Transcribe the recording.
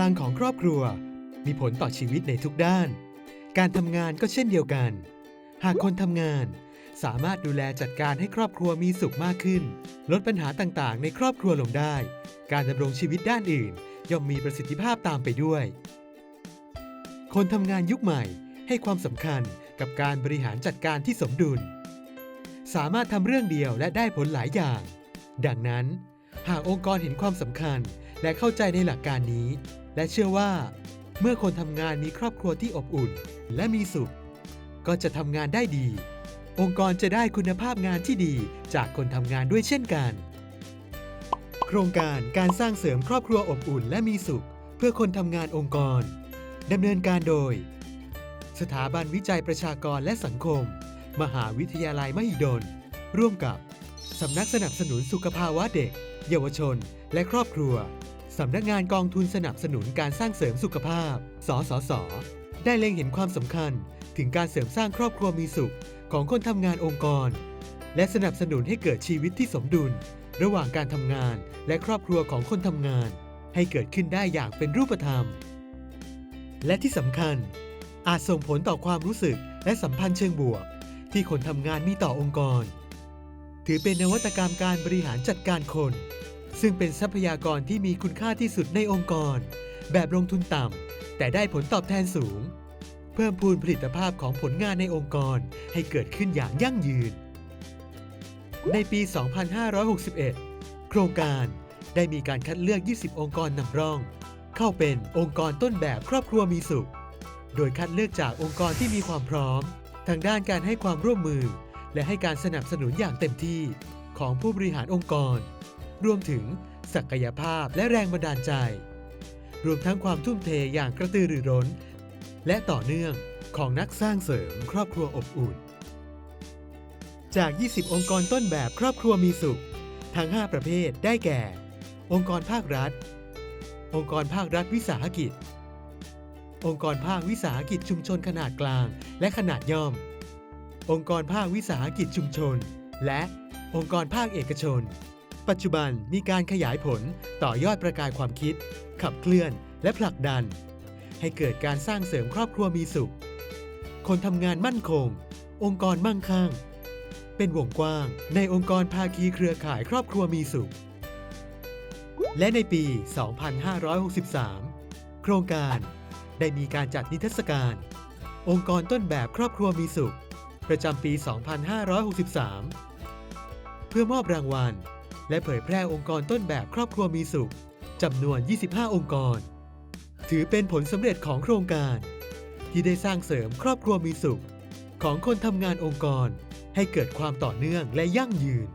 ลังของครอบครัว มีผลต่อชีวิตในทุกด้าน การทำงานก็เช่นเดียวกัน หากคนทำงาน สามารถดูแลจัดการให้ครอบครัวมีสุขมากขึ้น ลดปัญหาต่างๆ ในครอบครัวลงได้ การดำรงชีวิตด้านอื่น ย่อมมีประสิทธิภาพตามไปด้วย คนทำงานยุคใหม่ให้ความสำคัญกับการบริหารจัดการที่สมดุล สามารถทำเรื่องเดียวและได้ผลหลายอย่าง ดังนั้น หากองค์กรเห็นความสำคัญและเข้าใจในหลักการนี้ และเชื่อว่า เมื่อคนทำงานมีครอบครัวที่อบอุ่น และมีสุข ก็จะทำงานได้ดี องค์กรจะได้คุณภาพงานที่ดีจากคนทำงานด้วยเช่นกัน โครงการการสร้างเสริมครอบครัวอบอุ่นและมีสุข เพื่อคนทำงานองค์กรดำเนินการโดย สถาบันวิจัยประชากรและสังคม มหาวิทยาลัยมหิดล ร่วมกับสำนักสนับสนุนสุขภาวะเด็ก เยาวชน และครอบครัว สำนักงานกองทุนสนับสนุนการสร้างเสริมสุขภาพ สสส ได้เล็งเห็นความสำคัญ ถึงการเสริมสร้างครอบครัวมีสุขของคนทำงานองค์กร และสนับสนุนให้เกิดชีวิตที่สมดุล ระหว่างการทำงานและครอบครัวของคนทำงาน ให้เกิดขึ้นได้อย่างเป็นรูปธรรม และที่สำคัญ อาจส่งผลต่อความรู้สึกและสัมพันธ์เชิงบวก ที่คนทำงานมีต่อองค์กร ถือเป็นนวัตกรรมการบริหารจัดการคน ซึ่งเป็นทรัพยากรที่มีคุณค่าที่สุดในองค์กร แบบลงทุนต่ำ แต่ได้ผลตอบแทนสูง เพิ่มพูนผลิตภาพของผลงานในองค์กรให้เกิดขึ้นอย่างยั่งยืน ในปี 2561 โครงการได้มีการคัดเลือก 20 องค์กรนำร่อง เข้าเป็นองค์กรต้นแบบครอบครัวมีสุข โดยคัดเลือกจากองค์กรที่มีความพร้อม ทางด้านการให้ความร่วมมือ และให้การสนับสนุนอย่างเต็มที่ของผู้บริหารองค์กร รวมถึงศักยภาพและแรงบันดาลใจ รวมทั้งความทุ่มเทอย่างกระตือรือร้น และต่อเนื่องของนักสร้างเสริมครอบครัวอบอุ่น จาก 20 องค์กรต้นแบบครอบครัวมีสุข ทั้ง 5 ประเภทได้แก่ องค์กรภาครัฐ องค์กรภาครัฐวิสาหกิจ องค์กรภาควิสาหกิจชุมชนขนาดกลางและขนาดย่อม องค์กรภาควิสาหกิจชุมชน และองค์กรภาคเอกชน ปัจจุบันมีการขยายผลต่อยอดประกายความคิด ขับเคลื่อนและผลักดัน ให้เกิดการสร้างเสริมครอบครัวมีสุข คนทำงานมั่นคง องค์กรมั่งคั่ง เป็นวงกว้างในองค์กรภาคีเครือข่ายครอบครัวมีสุข และในปี 2563 โครงการได้มีการจัดนิทรรศการ องค์กรต้นแบบครอบครัวมีสุข ประจำปี 2563 เพื่อมอบรางวัล และเผยแพร่องค์กรต้นแบบครอบครัวมีสุขจำนวน 25 องค์กร ถือเป็นผลสำเร็จของโครงการ ที่ได้สร้างเสริมครอบครัวมีสุข ของคนทำงานองค์กร ให้เกิดความต่อเนื่องและยั่งยืน